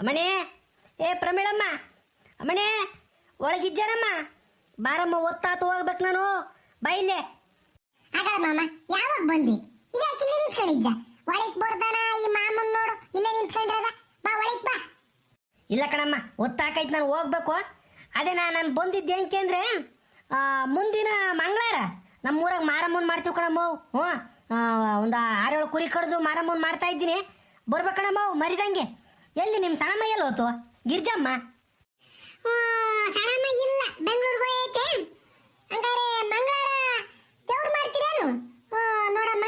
ಅಮ್ಮಣಿ ಏ ಪ್ರಮೀಳಮ್ಮ ಅಮ್ಮಣೇ ಒಳಗಿದ್ದಾರಮ್ಮ ಬಾರಮ್ಮ ಒತ್ತಾತು ಹೋಗ್ಬೇಕು ನಾನು. ಬೈಲೆ ಮಾಮ ಯಾವಾಗ ಬಂದಿ? ಇದ್ಯಾಕೆ ಇಲ್ಲೇ ನಿಂತ್ಕೊಂಡಿದ್ದ? ಒಳಗ್ ಬರ್ದಾನ ಈ ಮಾಮನ್ ನೋಡು ಇಲ್ಲೇ ನಿಂತ್ಕೊಂಡ್ರದ. ಬಾ ಒಳಗ್ ಬಾ. ಇಲ್ಲ ಕಣಮ್ಮ ಒತ್ತಾಕೈತ್ ನಾನು ಹೋಗ್ಬೇಕು. ಅದೇ ನಾ ನಾನು ಬಂದಿದ್ದೆ ಏನಕ್ಕೆ ಅಂದರೆ ಮುಂದಿನ ಮಂಗಳವಾರ ನಮ್ಮೂರಾಗ ಮಾರಮ್ಮನ್ ಮಾಡ್ತೀವಿ ಕಣಮ್ಮ ಹ್ಞೂ ಒಂದು ಆರೇಳು ಕುರಿ ಕಡ್ದು ಮಾರಮ್ಮನ್ ಮಾಡ್ತಾ ಇದ್ದೀನಿ. ಬರ್ಬೇಕಣಮ್ಮ ಮರಿದಂಗೆ. ಎಲ್ಲಿ ನಿಮ್ಮ ಸಣ್ಣಮ್ಮ ಎಲ್ಲಿ ಹೋತು? ಗಿರ್ಜಮ್ಮ? ಸಣ್ಣಮ್ಮ ಇಲ್ಲ. ಬೆಂಗಳೂರಿಗೆ ಹೋಗೈತೆ. ಹಂಗಾರೆ ಮಂಗಳವಾರ ದೇವ್ರು ಮಾಡ್ತೀರೇನು ನೋಡಮ್ಮ,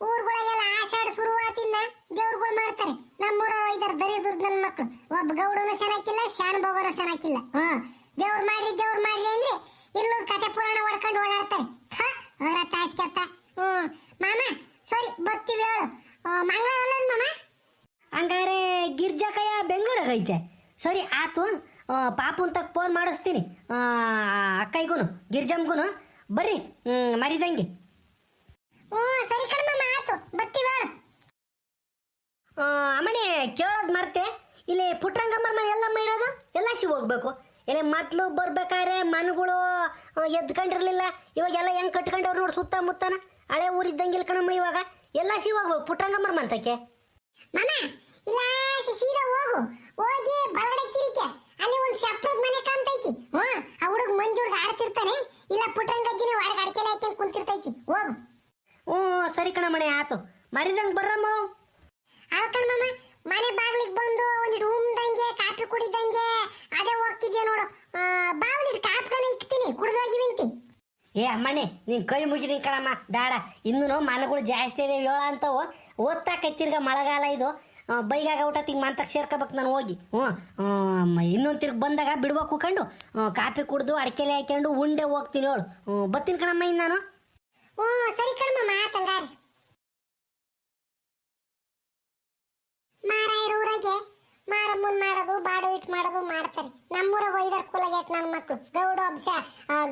ಊರುಗಳಿಗೆಲ್ಲ ಆಷಾಢ ಶುರುವಾತಿಂದ ದೇವ್ರುಗಳು ಮಾಡ್ತಾರೆ. ನಮ್ಮೂರ ಇದಾರೆ, ದರಿದ್ರದ ನನ್ನ ಮಕ್ಕಳು ಒಬ್ಬ ಗೌಡನ ಚೆನ್ನಾಗಿಲ್ಲ ಶಾನ್ ಬೋಗನ ಚೆನ್ನಾಗಿಲ್ಲ ಹ್ಮ್, ದೇವ್ರು ಮಾಡ್ರಿ ದೇವ್ರು ಮಾಡ್ರಿ ಅಂದ್ರೆ ಇಲ್ಲೊಂದು ಕತೆ ಪುರಾಣ ಹೊಡ್ಕೊಂಡು ಓಡಾಡ್ತಾರೆ ಥ, ಅವರ ತಾಸ್ಕೆತ್ತ ಹ್ಮ್ ಮಾಮ ಸರಿ ಬರ್ತೀವಿ ಹೇಳು ಹ್ಮ್, ಮಂಗಳವಾರ ಅಲ್ಲ ಮಾಮ ಹಂಗಾರೆ ಗಿರ್ಜಾಕಯ್ಯ ಬೆಂಗಳೂರಾಗ ಐತೆ ಸರಿ ಆತು ಆ, ಪಾಪುನ್ ತಕ್ಕ ಫೋನ್ ಮಾಡಿಸ್ತೀನಿ ಅಕ್ಕಯ್ಗೂ ಗಿರ್ಜಮ್ಗೂ ಬರ್ರಿ ಮರಿದಂಗೆ. ಹ್ಞೂ ಸರಿ ಕಣ್ಮಮ್ಮ ಆತು ಬರ್ತೀವಿ ಹೇಳು ಆ, ಅಮ್ಮಣಿ ಕೇಳೋದ್ ಮರ್ತೆ. ಇಲ್ಲಿ ಪುಟ್ರಂಗಮ್ಮರ ಮನೆ ಎಲ್ಲಮ್ಮ ಇರೋದು? ಎಲ್ಲ ಶಿವ ಹೋಗ್ಬೇಕು. ಇಲ್ಲಿ ಮೊದ್ಲು ಬರ್ಬೇಕಾದ್ರೆ ಮನೆಗಳು ಎದ್ಕೊಂಡಿರ್ಲಿಲ್ಲ ಇವಾಗ ಎಲ್ಲ ಹೆಂಗ್ ಕಟ್ಕೊಂಡವ್ರು ನೋಡಿ ಸುತ್ತಮುತ್ತನ ಹಳೆ ಊರಿದ್ದಂಗಿಲ್ಲ ಕಣಮ್ಮ ಇವಾಗ. ಎಲ್ಲ ಶಿವ ಹೋಗ್ಬೇಕು ಪುಟ್ರಂಗಮ್ಮರ ಮಂತಕ್ಕೆ ಮಾಮ ಇಲ್ಲ ಸೀದಾ ಹೋಗು. ಹೋಗಿ ಬಲಗಡೆ ತಿರಿಕೆ. ಅಲ್ಲಿ ಒಂದು ಸಪ್ರದ ಮನೆ ಕಾಣ್ತೈತಿ. ಹ್ಞೂ ಆ ಹುಡುಗ ಮಂಜು ಹುಡುಗ ಆಡ್ತಿರ್ತಾನೆ. ಇಲ್ಲ ಪುಟ್ರಂಗಜ್ಜಿನ ಒಳಗೆ ಅಡಿಕೆಲೆ ಹಾಕ್ಯಂಡ್ ಕುಂತಿರ್ತೈತಿ. ಹೋಗು. ಹ್ಞೂ ಸರಿ ಕಣ ಮನೆ ಆತು. ಮರಿದಂಗೆ ಬರ್ರಮ್ಮ. ಆಕಣ ಮಾಮ ಮನೆ ಬಾಗ್ಲಿಗೆ ಬಂದು ಒಂದಿಟ್ಟು ಉಮ್ದಂಗೆ ಕಾಫಿ ಕುಡಿದಂಗೆ ಅದೇ ಹೋಗ್ತಿದ್ಯಾ ನೋಡು. ಬಾ ಒಂದಿಟ್ಟು ಕಾಪ್ಕನ ಇಕ್ತೀನಿ ಕುಡ್ದೋಗಿವಿಂತಿ ಏ ಅಮ್ಮಣ್ಣಿ ನೀನ್ ಕೈ ಮುಗಿದೀನಿ ಕಣಮ್ಮ ಬೇಡ. ಇನ್ನು ಮನೆಗಳು ಜಾಸ್ತಿ ಇದೆ ಹೇಳ ಅಂತವು. ಓದ್ತಾ ತಿರ್ಗ ಮಳೆಗಾಲ ಇದು. ಬೈಗಾಗ ಊಟತ್ತಿಗೆ ಮಾಂತ ಸೇರ್ಕೋಬೇಕು ನಾನು ಹೋಗಿ. ಹ್ಞೂ ಇನ್ನೊಂದು ತಿರ್ಗಿ ಬಂದಾಗ ಬಿಡ್ಬೇಕು ಕಂಡು ಕಾಫಿ ಕುಡ್ದು ಅಡಿಕೆಲೆ ಹಾಕೊಂಡು ಉಂಡೆ ಹೋಗ್ತೀನಿ ಹ್ಞೂ, ಬರ್ತೀನಿ ಕಣಮ್ಮ ಇನ್ನು ನಾನು. ಹ್ಞೂ, ಸರಿ ಕಣಮ್ಮ ಆತಂಗಾರಿ ಮಾರಾಯರ ಊರಾಗೆ ಮಾರಮ್ಮನ್ ಮಾಡೋದು, ಬಾಡು ಇಟ್ ಮಾಡೋದು ಮಾಡ್ತಾರೆ. ನಮ್ಮೂರಾಗ ಒಯ್ದಾರ ಕುಲಗೆಟ್ ನನ್ನ ಮಕ್ಳು. ಗೌಡ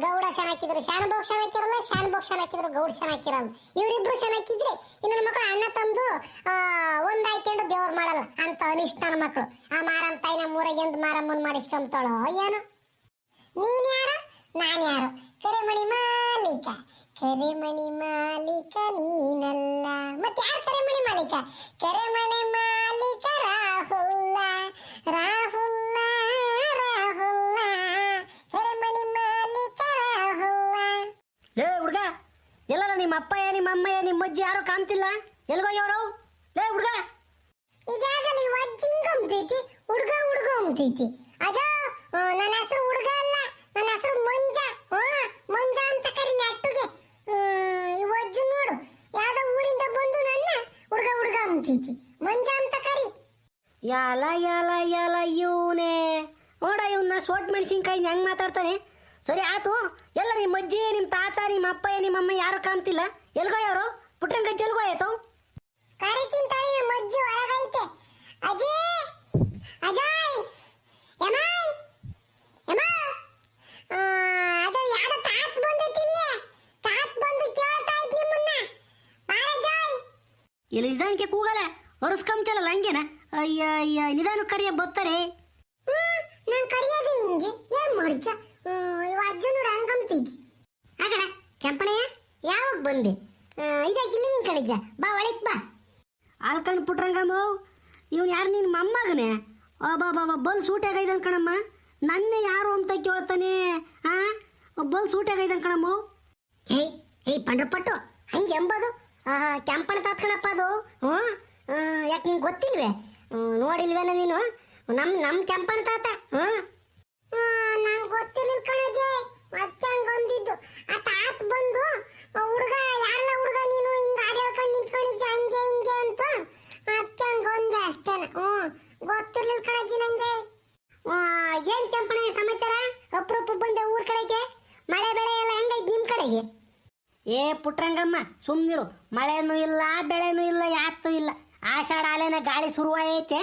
ಗೌಡ ಚೆನ್ನಾಕಿದ್ರು ಶಾನ್ ಚೆನ್ನಾಕಿರಲ್ಲ ಶಾನ್ಭೋಗ್ ಹಾಕಿದ್ರು, ಗೌಡ ಚೆನ್ನಾಕಿರಲ್ಲ ಇವರಿಬ್ರು ಚೆನ್ನಾಕಿದ್ರೆ ಇನ್ನ ಮಕ್ಕಳು ಅಣ್ಣ ತಮ್ಮದು ಅಂತ ಅನಿಷ್ಟ ಮಕ್ಕಳು ಆ ಮಾರಮ್ಮ ತಾಯಿ ನಮ್ಮೂರಾಗ ಎಂದ್ ಮಾರಮ್ಮನ್ ಮಾಡಿಸ್ಕೊಂತಾಳೋ ಏನು? ನೀನ್ ಯಾರು? ನಾನ್ ಯಾರು? ಕರೆಮಣಿ ಮಾಲೀಕ. ಕರೆಮಣಿ ಮಾಲೀಕ ನೀನಲ್ಲ. ಮತ್ತೆ ಯಾರು ಕರೆಮಣಿ ಮಾಲೀಕ? ಕರೆಮಣಿ ಮಾಲೀಕ ರಾಹುಲ್ಲ. ರಾಹುಲ್ಲ ರಾಹುಲ್ಲ. ಕರೆಮಣಿ ಮಾಲೀಕ ರಾಹುಲ್ಲ. ಏ ಹುಡ್ಗ ಎಲ್ಲಲ್ಲ ನಿಮ್ಮ ಅಪ್ಪಯ್ಯ, ನಿಮ್ಮ ಅಮ್ಮಯ್ಯ, ನಿಮ್ಮ ಅಜ್ಜಿ ಯಾರು ಕಾಣ್ತಿಲ್ಲ? ಎಲ್ಗೋಯ್ಯವರು ಹುಡ್ಗ ಅದ ನನ್ನ ಹೆಸರು ಹುಡುಗ ಅಲ್ಲ ನನ್ನ ಹೆಸರು ಮಂಜ. ಮಂಜ ಅಂತ ಕರಿ ನೆಟ್ಟುಗೆ ಇವಜ್ಜು ವಜ್ಜು ನೋಡು ಯಾವ್ದೋ ಊರಿಂದ ಬಂದು ನನ್ನ ಹುಡುಗ ಹುಡುಗ ಅಂತೈತಿ ಮಂಜ ಅಂತ ಕರಿ. ಯಾಲ ಯಾಲ ಯಾಲ ಇವನೇ. ನೋಡ ಇವನ್ನ ಸೋಟ್ ಮೆಣಸಿನ್ಕಾಯಿ ಹೆಂಗ್ ಮಾತಾಡ್ತಾನೆ. ಸರಿ ಆತು. ಎಲ್ಲ ನಿಮ್ಮ ಅಜ್ಜಿ ನಿಮ್ಮ ತಾತ ನಿಮ್ಮ ಅಪ್ಪ ನಿಮ್ಮ ಅಮ್ಮ ಯಾರು ಕಾಣ್ತಿಲ್ಲ. ಎಲ್ಗೋಯವರು ಪುಟ್ಟಂಗಜ್ಜಿ ಎಲ್ಗೋಯ್ತು ಕರಿತೀನಿ ತಾಳಿ ನಮ್ಮ ಅಜ್ಜಿ ಒಳಗೈತೆ. ಅಜ್ಜಿ ಅಜಯ್ ಇಲ್ಲಿ ನಿಧಾನಕ್ಕೆ ಕೂಗಲ್ಲ. ಹೊರಸ್ಕೊಂತಲ್ಲ ಹಂಗೇನ? ಅಯ್ಯ ಅಯ್ಯ ನಿಧಾನ ಕರಿಯ ಬರ್ತಾರೆ. ನಾನ್ ಕರಿಯೋದು ಹಿಂಗೆ. ಏನ್ ಮಾಡ್ಜ ಇವ ಅಜ್ಜನು ರಂಗಂತಿದ್ದಿ ಆಗಡ ಕೆಂಪಣಯ್ಯ ಯಾವಾಗ ಬಂದೆ? ಇದಾಗಿ ಇಲ್ಲಿ ನಿನ್ ಕಡೆಜ ಬಾ ಒಳಕ್ ಬಾ. ಆಲ್ಕಂಡ್ ಪುಟ್ರಂಗಮ್ಮ ಇವ್ನು ಯಾರು ನಿನ್ನ ಮೊಮ್ಮಗನೇ? ಬಾ ಬಾ ಬಲ್ ಸೂಟಾಗೈದನ್ ಕಣಮ್ಮ. ನನ್ನ ಯಾರು ಅಂತ ಕೇಳ್ತಾನೆ? ಆ? ಬಲ್ ಸೂಟಾಗೈದನ್ ಕಣಮ್ಮ. ಏಯ್ ಏಯ್ ಪಂಡ್ರಪಟ್ಟು ಹಂಗೆ ಎಂಬದು. ಕೆಂಪಣ ತಾತ್ಕಣಪ್ಪ ಅದು. ಹ್ಞೂ? ಯಾಕೆ ನಿಂಗೆ ಗೊತ್ತಿಲ್ವೇ? ನೋಡಿಲ್ವೇನ ನೀನು? ನಮ್ಮ ನಮ್ಮ ಕೆಂಪಣ ತಾತ. ಹ್ಞೂ? ನಂಗೆ ಗೊತ್ತಿಲ್ಲ ಕಣಗೆ ಮತ್ತೆ ಹಂಗೆ ಬಂದಿದ್ದು ಆ ತಾತ ಬಂದು ಹುಡುಗ ಯಾರಲ್ಲ ಹುಡುಗ ನೀನು ಹಿಂಗೆ ಆಡಿ ಹೇಳ್ಕೊಂಡು ನಿಂತ್ಕೊಂಡಿದ್ದೆ ಹಂಗೆ ಹಿಂಗೆ ಅಂತ ಅದಕ್ಕೆ ಹಂಗೆ ಒಂದೆ ಅಷ್ಟೇನ ಹ್ಞೂ ಗೊತ್ತಿರ್ಲಿಲ್ಲ ಕಣಜಿ ನಂಗೆ ಏನು ಕೆಂಪಣ ಸಮಾಚಾರ ಅಪ್ರೂಪ ಬಂದೆ ಊರ್ ಕಡೆಗೆ ಮಳೆ ಬೆಳೆ ಎಲ್ಲ ಹೆಂಗೈತೆ ನಿಮ್ಮ ಕಡೆಗೆ ಏ ಪುಟ್ರಂಗಮ್ಮ ಸುಮ್ಮನಿರು ಮಳೆನೂ ಇಲ್ಲ, ಬೆಳೆನೂ ಇಲ್ಲ ಯಾತೂ ಇಲ್ಲ. ಆಷಾಢ ಆಲೆನ ಗಾಳಿ ಶುರುವಾಯೈತೆ.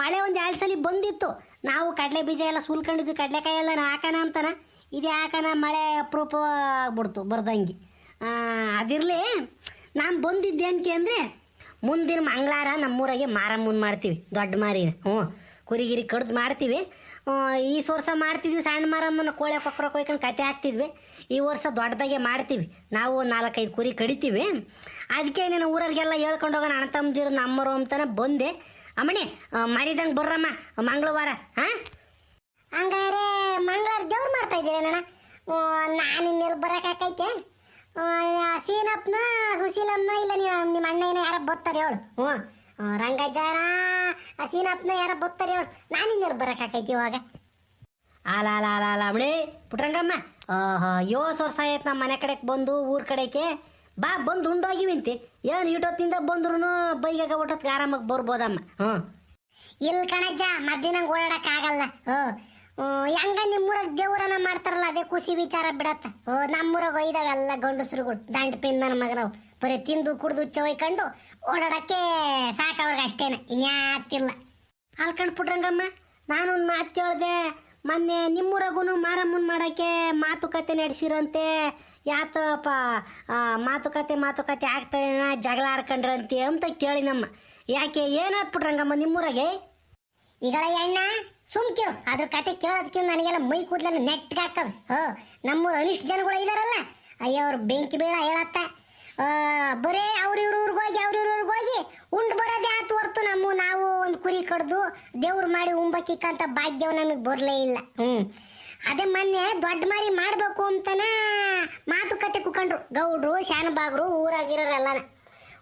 ಮಳೆ ಒಂದು ಎರಡು ಸಲ ಬಂದಿತ್ತು. ನಾವು ಕಡಲೆ ಬೀಜ ಎಲ್ಲ ಸುಲ್ಕೊಂಡಿದ್ವಿ, ಕಡಲೆಕಾಯಿ ಎಲ್ಲ ಹಾಕೋಣ ಅಂತಾನೆ. ಇದು ಹಾಕೋಣ ಮಳೆ ಅಪರೂಪ ಆಗ್ಬಿಡ್ತು, ಬರ್ದಂಗೆ. ಅದಿರಲಿ, ನಾನು ಬಂದಿದ್ದೆ ಏನಕ್ಕೆ ಅಂದರೆ, ಮುಂದಿನ ಮಂಗಳಾರ ನಮ್ಮೂರಾಗೆ ಮಾರಮ್ಮನ ಮಾಡ್ತೀವಿ, ದೊಡ್ಡ ಮಾರಿನ. ಹ್ಞೂ ಕುರಿಗಿರಿ ಕಡ್ದು ಮಾಡ್ತೀವಿ. ಈ ಸೋರ್ಸ ಮಾಡ್ತಿದ್ವಿ, ಸಣ್ಣ ಮಾರಮ್ಮನ ಕೋಳೆ ಕೊಕ್ಕರ ಕೊಯ್ಕೊಂಡು ಕತೆ ಹಾಕ್ತಿದ್ವಿ. ಈ ವರ್ಷ ದೊಡ್ಡದಾಗೆ ಮಾಡ್ತೀವಿ. ನಾವು ನಾಲ್ಕೈದು ಕುರಿ ಕಡಿತೀವಿ. ಅದಕ್ಕೆ ನಿನ್ನ ಊರವ್ರಿಗೆಲ್ಲ ಹೇಳ್ಕೊಂಡು ಹೋಗೋಣ, ಅಣ್ಣ ತಮ್ಮದಿರು, ನಮ್ಮರು ಅಂತಾನೆ ಬಂದೆ. ಅಮ್ಮಣಿ ಮರಿದಂಗೆ ಬರ್ರಮ್ಮ, ಮಂಗಳವಾರ, ಹಾಂ? ಹಂಗಾರೆ ಮಂಗಳವಾರ ದೇವ್ರು ಮಾಡ್ತಾ ಇದ್ದೀರೇನಣ್ಣ ನಾನು ಇನ್ನೆಲ್ಲಿ ಬರೋಕ್ಕಾಕೈತೆ ಸೀನಪ್ಪನ ಸುಶೀಲಮ್ಮನ ಇಲ್ಲ ನೀವು, ನಿಮ್ಮ ಏನೋ ಯಾರ ಬರ್ತಾರೆ ಹೇಳು. ಹ್ಞೂ. ಆ ಸೀನಪ್ಪನ ಯಾರ ಬರ್ತಾರೆ ಹೇಳು. ನಾನು ಇನ್ನೆಲ್ಲಿ ಬರೋಕ್ಕಾಕೈತಿ ಇವಾಗ. ಆಲ ಆಲ ಪುಟ್ರಂಗಮ್ಮ ಏಳು ವರ್ಷ ಆಯ್ತು ನಮ್ಮ ಮನೆ ಕಡೆಗೆ ಬಂದು ಊರ ಕಡೆಗೆ ಬಾ ಬಂದು ಉಂಡೋಗಿವಿಂತಿ ಏನು ಇಟೊತ್ತಿಂದ ಬಂದ್ರು ಬೈಗಾಗ ಒಟ್ಟೊತ್ತಿಗೆ ಆರಾಮಾಗಿ ಬರ್ಬೋದಮ್ಮ ಹ್ಞೂ ಇಲ್ಲಿ ಕಣಜ್ಜ ಮಧ್ಯಾಹ್ನ ಆಗಲ್ಲ ಓ ಹೆಂಗ ನಿಮ್ಮೂರಾಗ ದೇವ್ರನ್ನ ಮಾಡ್ತಾರಲ್ಲ ಅದೇ ಖುಷಿ ವಿಚಾರ ಬಿಡತ್ತ ಓ ನಮ್ಮೂರಾಗ ಒಯ್ದಾವೆಲ್ಲ ಗಂಡಸ್ರುಗಳು ದಂಡ ಪಿನ್ ನನ್ನ ಮಗನವು ಬರೀ ತಿಂದು ಕುಡ್ದು ಚೊಯ್ಕೊಂಡು ಓಡಾಡಕ್ಕೆ ಸಾಕವ್ರಿಗೆ ಅಷ್ಟೇನೆ ಇನ್ಯಾತಿಲ್ಲ ಅಲ್ಕಂಡ್ ಪುಟ್ರಂಗಮ್ಮ ನಾನೊಂದು ಮಾತು ಕೇಳಿದೆ ಮೊನ್ನೆ ನಿಮ್ಮೂರಾಗೂ ಮಾರಮ್ಮನ ಮಾಡೋಕ್ಕೆ ಮಾತುಕತೆ ನಡೆಸಿರಂತೆ. ಯಾತಪ್ಪ? ಮಾತುಕತೆ ಮಾತುಕತೆ ಆಗ್ತಾನ ಜಗಳ ಆಡ್ಕೊಂಡ್ರಂತೆ ಅಂತ ಕೇಳಿ ನಮ್ಮ. ಯಾಕೆ ಏನಾತ್ ಪುಟ್ರಂಗಮ್ಮ ನಿಮ್ಮೂರಾಗೆ? ಈಗಳ ಎಣ್ಣ ಸುಮ್ಕಿರು ಅದ್ರ ಕತೆ ಕೇಳೋದಕ್ಕಿಂತ ನನಗೆಲ್ಲ ಮೈ ಕೂದಲೆಲ್ಲ ನೆಟ್ಗೆ ಹಾಕವೆ ಹೋ, ನಮ್ಮೂರು ಅನಿಷ್ಟ ಜನಗಳು ಇದಾರಲ್ಲ. ಅಯ್ಯೋ, ಅವ್ರು ಬೆಂಕಿ ಬೀಳ ಹೇಳತ್ತ. ಬರೇ ಅವ್ರ ಇವ್ರ ಊರಿಗೆ ಹೋಗಿ ಅವ್ರ ಇವ್ರ ಊರಿಗೆ ಹೋಗಿ ಉಂಡು ಬರೋದೇ ಆತು ಹೊರ್ತು ನಮ್ಮ ನಾವು ಒಂದು ಕುರಿ ಕಡ್ದು ದೇವ್ರು ಮಾಡಿ ಉಂಬಕ್ಕಿಕ್ಕಂತ ಭಾಗ್ಯವು ನಮಗೆ ಬರಲೇ ಇಲ್ಲ. ಹ್ಞೂ ಅದೇ ಮೊನ್ನೆ ದೊಡ್ಡ ಮಾರಿ ಮಾಡಬೇಕು ಅಂತನ ಮಾತುಕತೆ ಕೂಕಂಡ್ರು. ಗೌಡ್ರು, ಶಾನಬಾಗ್ರು ಊರಾಗಿರೋರೆಲ್ಲನ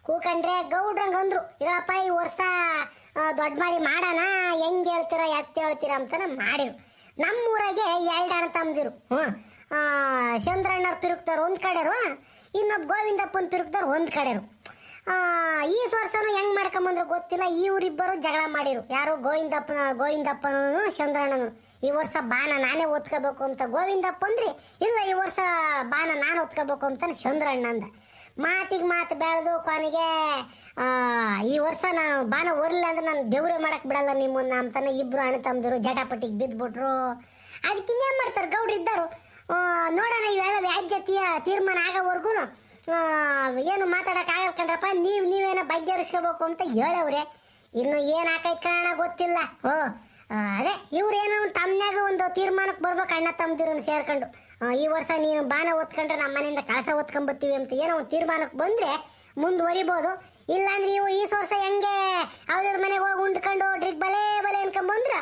ಕೂಕಂಡ್ರೆ ಗೌಡ್ರಂಗೆ ಅಂದ್ರು, ಇರಪ್ಪ ಈ ವರ್ಷ ದೊಡ್ಡ ಮಾರಿ ಮಾಡೋಣ ಹೆಂಗ್ ಹೇಳ್ತೀರಾ, ಎತ್ತ ಹೇಳ್ತೀರಾ ಅಂತಾನೆ ಮಾಡಿರು. ನಮ್ಮೂರಾಗೆ ಎರಡು ಅಣ್ಣ ತಮ್ಮದಿರು ಹ್ಞೂ ಚಂದ್ರಣ್ಣರು ಪಿರುಕ್ತಾರ ಒಂದು ಕಡೆರು ಇನ್ನೊಬ್ಬ ಗೋವಿಂದಪ್ಪನ ಪಿರುಕ್ತಾರ ಒಂದ್ ಕಡೆರು. ಈ ಸೋರ್ಸನು ಹೆಂಗ್ ಮಾಡ್ಕೊಂಬಂದ್ರು ಗೊತ್ತಿಲ್ಲ ಇವರಿಬ್ಬರು ಜಗಳ ಮಾಡಿರು. ಯಾರು? ಗೋವಿಂದಪ್ಪನ ಗೋವಿಂದಪ್ಪನೂ ಚಂದ್ರಣ್ಣನು ಈ ವರ್ಷ ಬಾನ ನಾನೇ ಓದ್ಕೋಬೇಕು ಅಂತ ಗೋವಿಂದಪ್ಪ ಅಂದ್ರಿ, ಇಲ್ಲ, ಈ ವರ್ಷ ಬಾನ ನಾನು ಓದ್ಕೋಬೇಕು ಅಂತ ಚಂದ್ರಣ್ಣ ಅಂದ ಮಾತಿಗೆ ಮಾತು ಬೆಳೆದು ಕೊನೆಗೆ ಈ ವರ್ಷ ನಾನು ಬಾನ ಓರ್ಲಿಲ್ಲ ಅಂದ್ರೆ ನಾನು ದೇವ್ರೆ ಮಾಡಕ್ ಬಿಡಲ್ಲ ನಿಮ್ಮನ್ನ ಅಂತಾನೆ ಇಬ್ರು ಅಣ್ಣ ತಮ್ಮದಿರು ಜಟಾಪಟಿಗೆ ಅದಕ್ಕೆ ಇನ್ನೇನ್ ಮಾಡ್ತಾರೆ? ಗೌಡ್ರು ಇದ್ದರು ನೋಡ ನೋಡೋಣ. ವ್ಯಾಜ್ಯತೆಯ ತೀರ್ಮಾನ ಆಗೋವರೆಗೂ ಏನು ಮಾತಾಡಕ್ ಆಗಲ್ಲ ಕಣ್ರಪ್ಪ. ನೀವು, ನೀವೇನೋ ಬಗೆಹರಿಸ್ಕೋಬೇಕು ಅಂತ ಹೇಳವ್ರೆ. ಇನ್ನು ಏನು ಹಾಕೈತೆ ಕಣ ಗೊತ್ತಿಲ್ಲ. ಓ ಅದೇ, ಇವ್ರೇನೋ ಒಂದು ತಮ್ಮನ್ಯಾಗ ಒಂದು ತೀರ್ಮಾನಕ್ಕೆ ಬರ್ಬೇಕು, ಅಣ್ಣ ತಮ್ಮದಿರನ್ನು ಸೇರ್ಕೊಂಡು. ಈ ವರ್ಷ ನೀನು ಬಾನ ಓದ್ಕೊಂಡ್ರೆ ನಮ್ಮ ಮನೆಯಿಂದ ಕಳಸ ಓದ್ಕೊಂಬತ್ತೀವಿ ಅಂತ ಏನೋ ಒಂದು ತೀರ್ಮಾನಕ್ಕೆ ಬಂದ್ರೆ ಮುಂದುವರಿಬೋದು. ಇಲ್ಲಾಂದ್ರೆ ಇವು ಈ ವರ್ಷ ಹೆಂಗೆ ಅವ್ರ ಮನೆಗೆ ಹೋಗಿ ಉಂಡ್ಕೊಂಡು ಡ್ರಿಗ್ ಬಲೆ ಬಲೆ ಅನ್ಕೊಂಬಂದ್ರೆ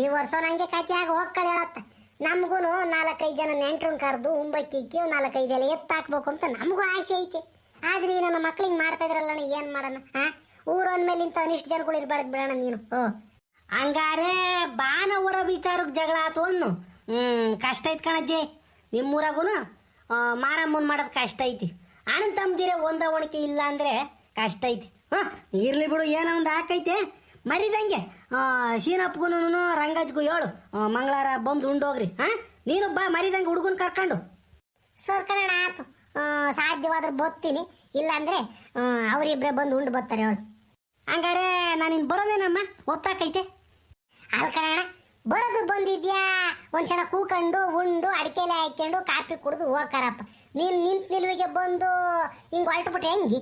ಈ ವರ್ಷ ನಂಗೆ ಕತೆ ಆಗಿ ಹೇಳತ್ತ. ನಮಗೂ ನಾಲ್ಕೈದು ಜನ ನೆಂಟ್ರನ್ನ ಕರೆದು ಉಂಬಕ್ಕಿಕ್ಕಿ ನಾಲ್ಕೈದು ಎಲ್ಲ ಎತ್ತ ಹಾಕ್ಬೇಕು ಅಂತ ನಮಗೂ ಆಸೆ ಐತೆ. ಆದ್ರೆ ಈ ನನ್ನ ಮಕ್ಳಿಗೆ ಮಾಡ್ತಾ ಇದ್ರಲ್ಲ ಏನು ಮಾಡೋಣ ಹಾ ಊರು ಅಂದ್ಮೇಲೆ ಇಂಥ ಅನಿಷ್ಟು ಜನಗಳು ಇರ್ಬಾರ್ದು ಬಿಡೋಣ ನೀನು. ಓ. ಹಂಗಾರೆ ಬಾನ ಊರ ವಿಚಾರಕ್ಕೆ ಜಗಳ ಆತು ಅನ್ನು. ಹ್ಞೂ ಕಷ್ಟ ಐತೆ ಕಣಜ್ಜಿ. ನಿಮ್ಮೂರಾಗೂ ಮಾರಮ್ಮನ್ ಮಾಡೋದು ಕಷ್ಟ ಐತಿ. ಅಣ್ಣ ಒಂದ ಹೊಂದಾವಣಿಕೆ ಇಲ್ಲ ಅಂದರೆ ಕಷ್ಟ ಐತಿ. ಹಾಂ, ಇರ್ಲಿ ಬಿಡು, ಏನೋ ಒಂದು ಹಾಕೈತೆ. ಮರಿದಂಗೆ. ಶೀನಪ್ಪಗೂನು ರಂಗಜ್ಗೂ ಹೇಳು. ಮಂಗಳಾರ ಬಂದು ಉಂಡೋಗ್ರಿ. ಹಾಂ ನೀನು ಬಾ ಮರಿದಂಗೆ ಹುಡುಗನ ಕರ್ಕೊಂಡು. ಸರ್ ಕಣ ಆತು. ಸಾಧ್ಯವಾದ್ರೆ ಬತ್ತೀನಿ. ಇಲ್ಲಾಂದ್ರೆ ಅವರಿಬ್ರೆ ಬಂದು ಉಂಡು ಬರ್ತಾರೆ ಹೇಳು ಹಂಗಾರೆ ನಾನು ಬರೋದೇನಮ್ಮ? ಒತ್ತಾಕೈತೆ. ಅಲ್ಲಿ ಕಣ ಬರೋದು ಬಂದಿದ್ಯಾ? ಒಂದ್ ಕ್ಷಣ ಕೂಕೊಂಡು, ಉಂಡು, ಅಡಿಕೆಲೆ ಹಾಕ್ಕೊಂಡು ಕಾಫಿ ಕುಡಿದು ಹೋಗ್ಕಾರಪ್ಪ. ನೀನು ನಿಂತ ನಿಲ್ವಿಗೆ ಬಂದು ಹಿಂಗೆ ಹೊರಟುಬಿಟ್ರೆ ಹೆಂಗಿ?